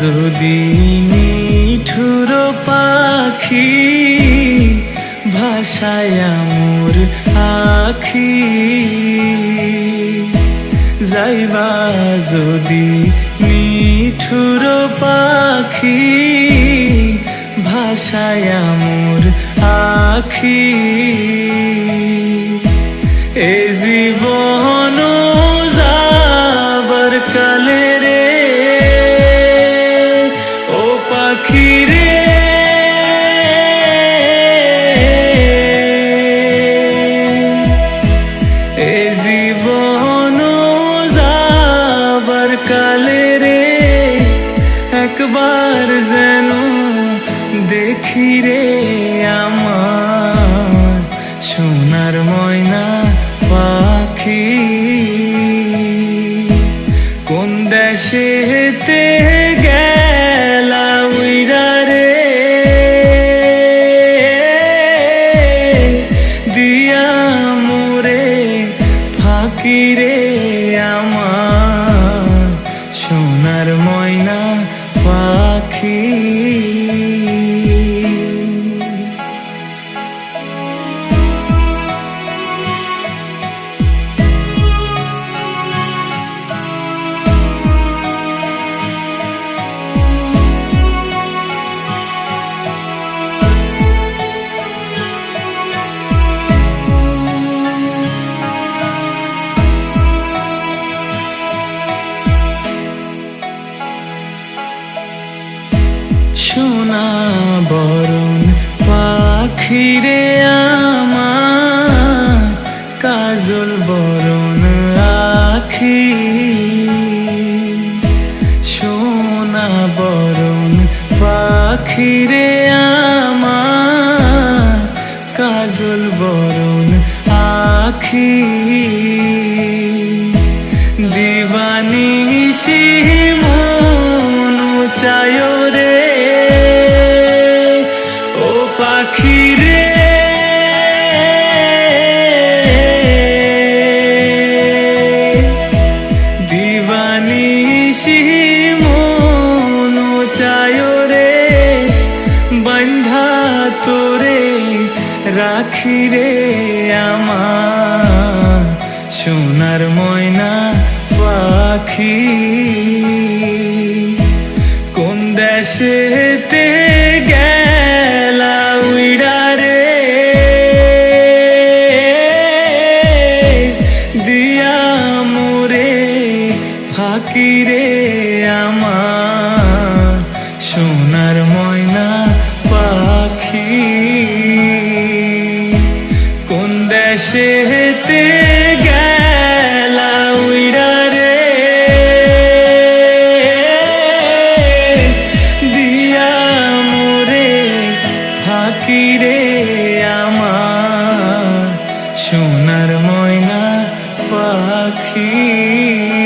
যদি নিঠুর পাখি ভাষায় মোর আখি, যাইবা যদি নিঠুর পাখি ভাষায় মোর আখি। এ জীবন দেখি রে আমার সোনার ময়না পাখি কোন দেশেতে পাখিরে আমার কাজল বরণ আখি সোনা বরণ পাখিরে আমার কাজল বরণ আখি। দিবানিশি মনু চায় ও পাখি মনো মনু চায় রে বন্ধা তোরে রাখি রে আমার। সোনার ময়না পাখি কোন দেশেতে পাখি রে আমার সোনার ময়না পাখি। কোন দেশে হেতে গেলা উইরা রে? সোনার ময়না পাখি।